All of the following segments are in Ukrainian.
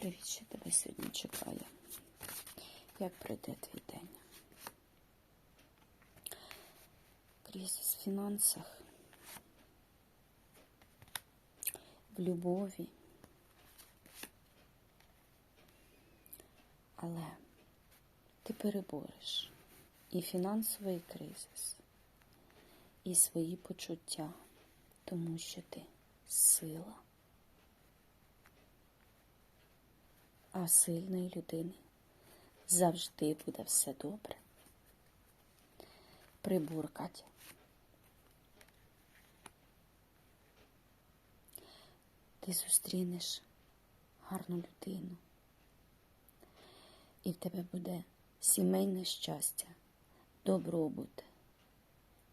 Привіт, що тебе сьогодні чекає? Як пройде твій день? Кризис в фінансах, в любові. Але ти перебореш і фінансовий кризис, і свої почуття, тому що ти сила. А сильної людини завжди буде все добре. Прибор, Катя. Ти зустрінеш гарну людину, і в тебе буде сімейне щастя, добробут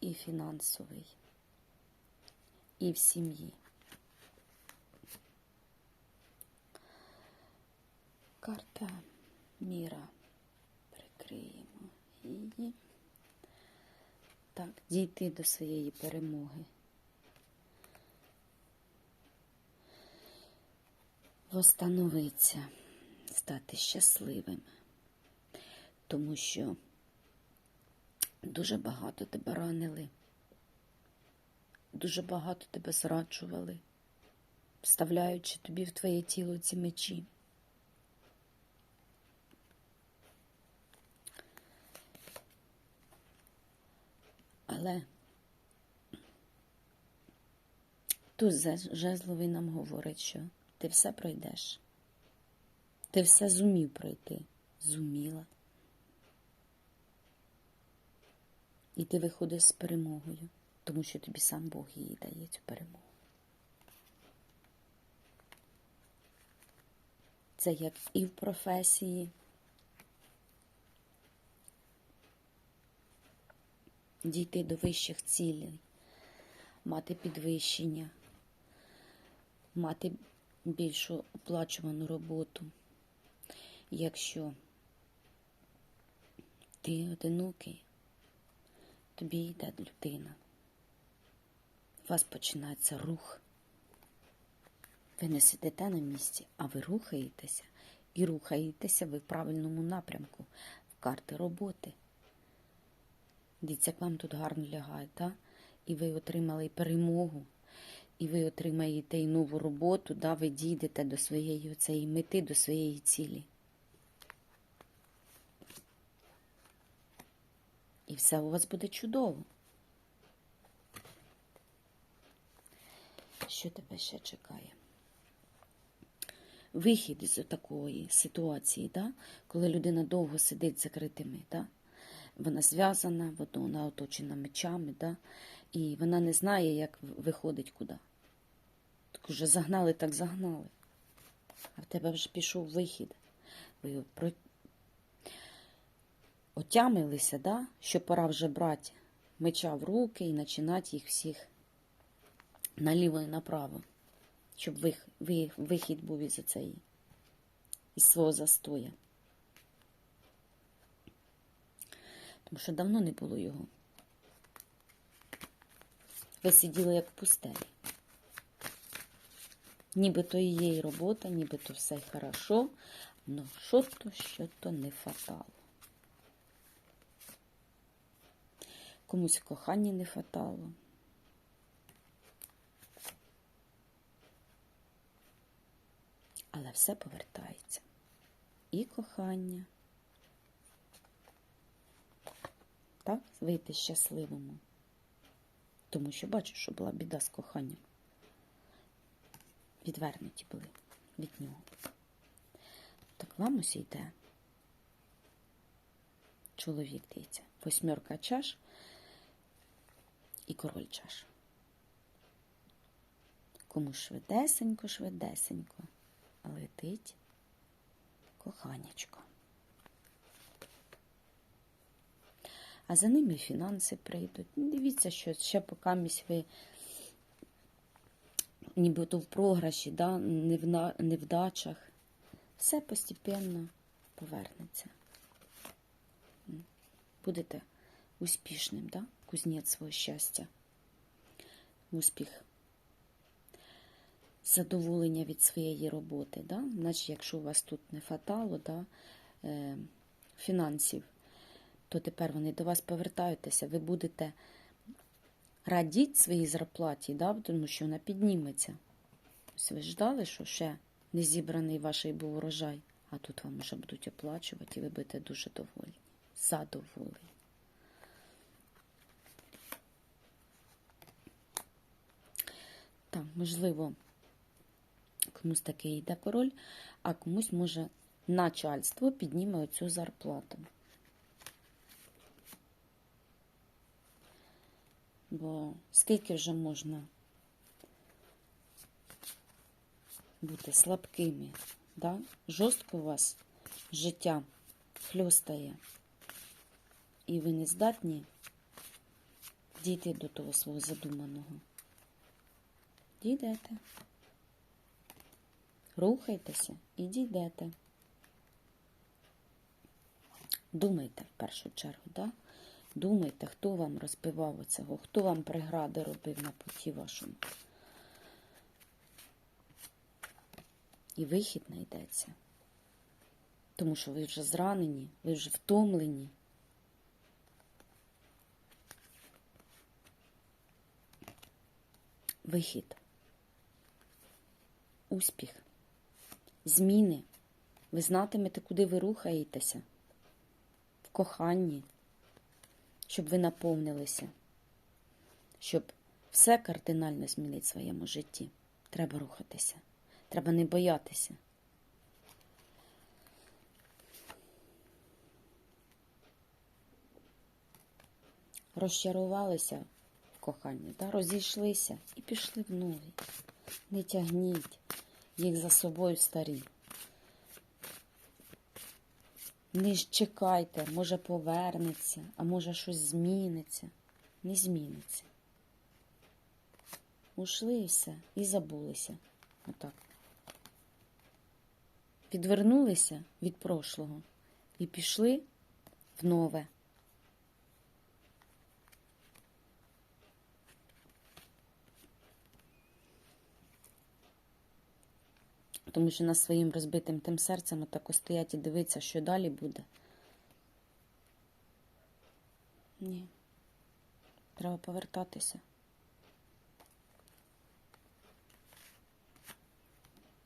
і фінансовий, і в сім'ї. Карта міра. Прикриємо її. Так, дійти до своєї перемоги. Восстановитися, стати щасливим, тому що дуже багато тебе ранили, дуже багато тебе зраджували, вставляючи тобі в твоє тіло ці мечі. Але тут жезловий нам говорить, що ти все пройдеш. Ти все зумів пройти, зуміла. І ти виходиш з перемогою, тому що тобі сам Бог її дає цю перемогу. Це як і в професії. Дійти до вищих цілей, мати підвищення, мати більшу оплачувану роботу. Якщо ти одинокий, тобі йде людина. У вас починається рух. Ви не сидите на місці, а ви рухаєтеся і рухаєтеся ви в правильному напрямку, в карти роботи. Дивіться, як вам тут гарно лягає, так? І ви отримали перемогу, і ви отримаєте і нову роботу, да? ви дійдете до своєї цієї мети, до своєї цілі. І все у вас буде чудово. Що тебе ще чекає? Вихід з такої ситуації, да? коли людина довго сидить закритими, да? Вона зв'язана, вона оточена мечами, да? і вона не знає, як виходить куди. Так уже загнали, так загнали. А в тебе вже пішов вихід. Ви про... отямилися, да? що пора вже брати меча в руки і починати їх всіх наліво і направо, щоб вих... вихід був із цієї, із свого застоя. Тому що давно не було його. Ви сиділи як в пустелі. Нібито і є і робота, нібито все хорошо, але що то, що то не фатало. Комусь в коханні не фатало. Але все повертається. І кохання. Так, вийти щасливому. Тому що бачу, що була біда з коханням. Відвернуті були від нього. Так вам ось йде. Чоловік дивіться. Восьмерка чаш і король чаш. Кому швидесенько, швидесенько летить коханячко. А за ними фінанси прийдуть. Ну, Дивіться, що ще поки ви нібито в програші, да, не в невдачах, все постепенно повернеться. Будете успішним, да? кузнець свого щастя. Успіх задоволення від своєї роботи. Да? Значить, якщо у вас тут не фатало да, е, фінансів, то тепер вони до вас повертаються, ви будете радіти своїй зарплаті, да? тому що вона підніметься. Ось ви ждали, що ще не зібраний ваш був урожай, а тут вам вже будуть оплачувати, і ви будете дуже довольні. Задоволені. Так, можливо, комусь такий йде король, а комусь може начальство підніме оцю зарплату. Бо скільки вже можна бути слабкими, да? жорстко у вас життя хльостає, і ви не здатні дійти до того свого задуманого. Дійдете. Рухайтеся і дійдете. Думайте в першу чергу, да? Думайте, хто вам розбивав оцього, хто вам прегради робив на путі вашому. І вихід знайдеться. Тому що ви вже зранені, ви вже втомлені. Вихід. Успіх. Зміни. Ви знатимете, куди ви рухаєтеся. В коханні. Щоб ви наповнилися. Щоб все кардинально змінити в своєму житті. Треба рухатися. Треба не боятися. Розчарувалися в коханні, да? розійшлися і пішли в нові. Не тягніть їх за собою старі. Не чекайте, може повернеться, а може щось зміниться. Не зміниться. Ушли і все, і забулися. Отак. Відвернулися від прошлого і пішли в нове. Тому що над своїм розбитим тим серцем отако стоять і дивиться, що далі буде. Ні. Треба повертатися.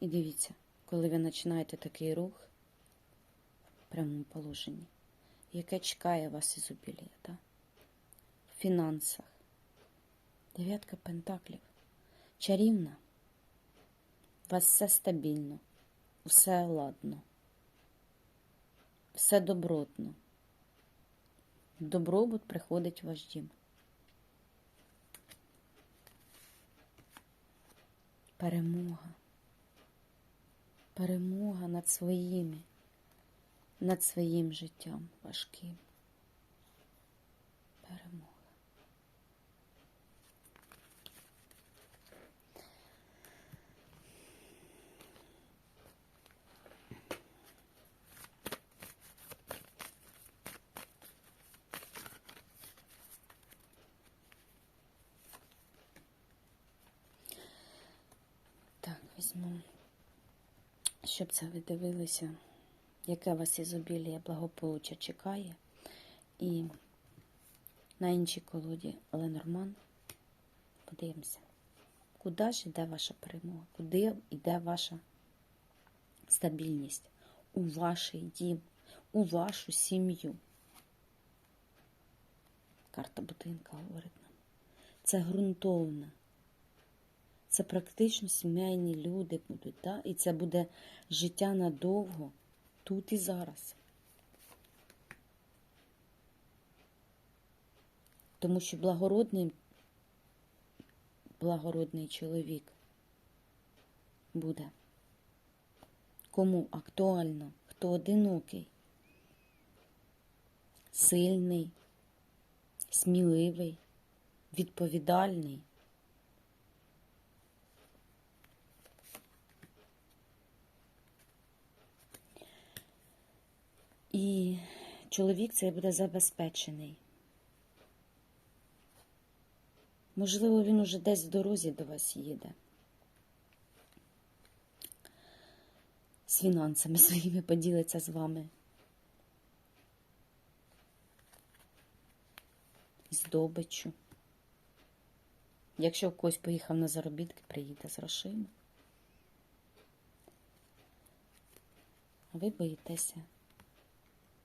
І дивіться, коли ви починаєте такий рух в прямому положенні, яке чекає вас ізобілія, да? в фінансах. Дев'ятка пентаклів. Чарівна. Все стабільно, все ладно, все добротно. Добробут приходить в дім. Перемога. Перемога над своїми, над своїм життям важким. Перемога. Так, візьму, щоб це ви дивилися, яке вас ізобілія благополуччя чекає. І на іншій колоді Ленорман подивимося, куди ж йде ваша перемога, куди йде ваша стабільність у ваш дім, у вашу сім'ю. Карта будинка говорить нам. Це ґрунтовна. Це практично сімейні люди будуть, да? і це буде життя надовго, тут і зараз. Тому що благородний, благородний чоловік буде. Кому актуально, хто одинокий, сильний, сміливий, відповідальний. І чоловік цей буде забезпечений. Можливо, він уже десь в дорозі до вас їде. з фінансами своїми поділиться з вами. Здобиччю. Якщо когось поїхав на заробітки, приїде з грошима. А ви боїтеся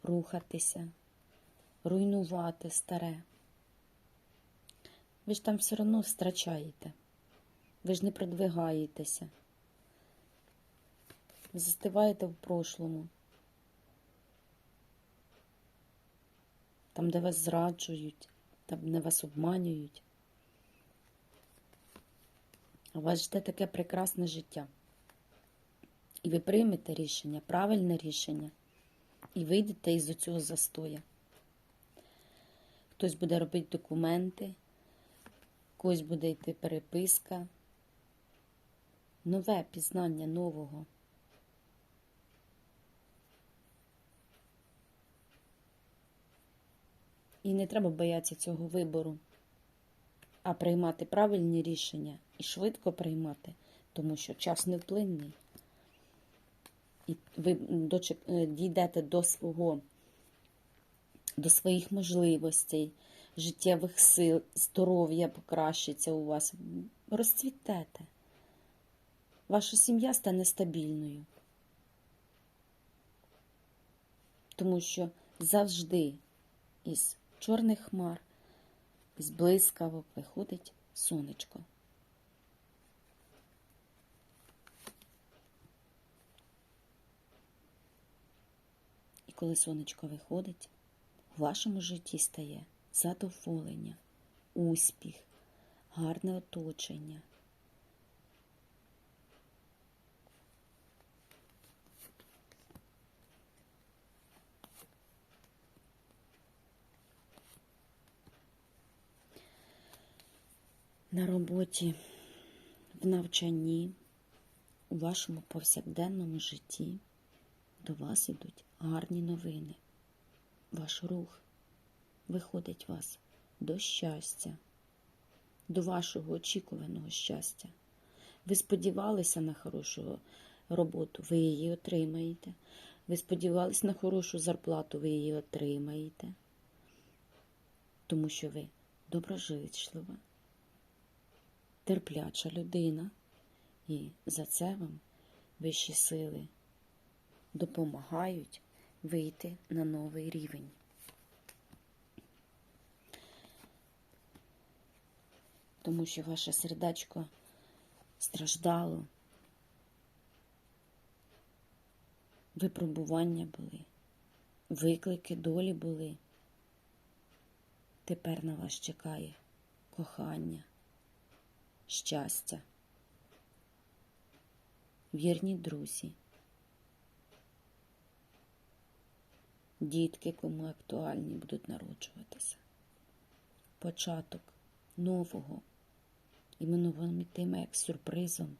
рухатися, руйнувати старе. Ви ж там все одно втрачаєте. Ви ж не продвигаєтеся. Ви застиваєте в прошлому. Там, де вас зраджують, там, де вас обманюють. А вас жде таке прекрасне життя. І ви приймете рішення, правильне рішення, і вийдете із цього застоя. Хтось буде робити документи, когось буде йти переписка, нове пізнання нового. І не треба боятися цього вибору, а приймати правильні рішення і швидко приймати, тому що час невплинний. І ви дочек- е, дійдете до свого, до своїх можливостей, життєвих сил, здоров'я покращиться у вас, розцвітете. Ваша сім'я стане стабільною. Тому що завжди із чорних хмар, із блискавок виходить сонечко. І коли сонечко виходить, в вашому житті стає задоволення, успіх, гарне оточення. На роботі, в навчанні, у вашому повсякденному житті до вас ідуть гарні новини. Ваш рух виходить вас до щастя, до вашого очікуваного щастя. Ви сподівалися на хорошу роботу, ви її отримаєте. Ви сподівалися на хорошу зарплату, ви її отримаєте. Тому що ви доброжичлива, терпляча людина, і за це вам вищі сили допомагають вийти на новий рівень. Тому що ваше сердечко страждало, випробування були, виклики долі були. Тепер на вас чекає кохання, щастя, вірні друзі. Дітки, кому актуальні, будуть народжуватися. Початок нового. Вам як сюрпризом.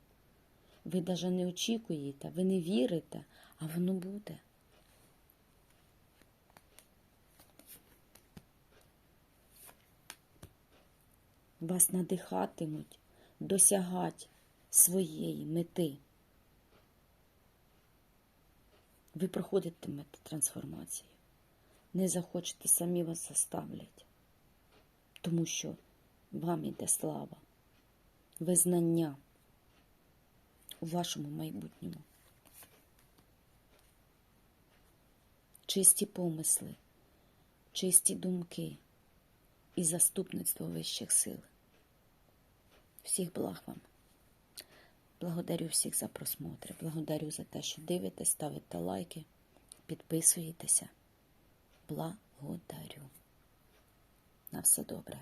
Ви навіть не очікуєте, ви не вірите, а воно буде. Вас надихатимуть досягати своєї мети. Ви проходитимете трансформацію. Не захочете, самі вас заставлять, тому що вам іде слава, визнання у вашому майбутньому. Чисті помисли, чисті думки і заступництво вищих сил. Всіх благ вам. Благодарю всіх за просмотр. Благодарю за те, що дивитесь, ставите лайки, підписуєтеся. Благодарю. На все добре.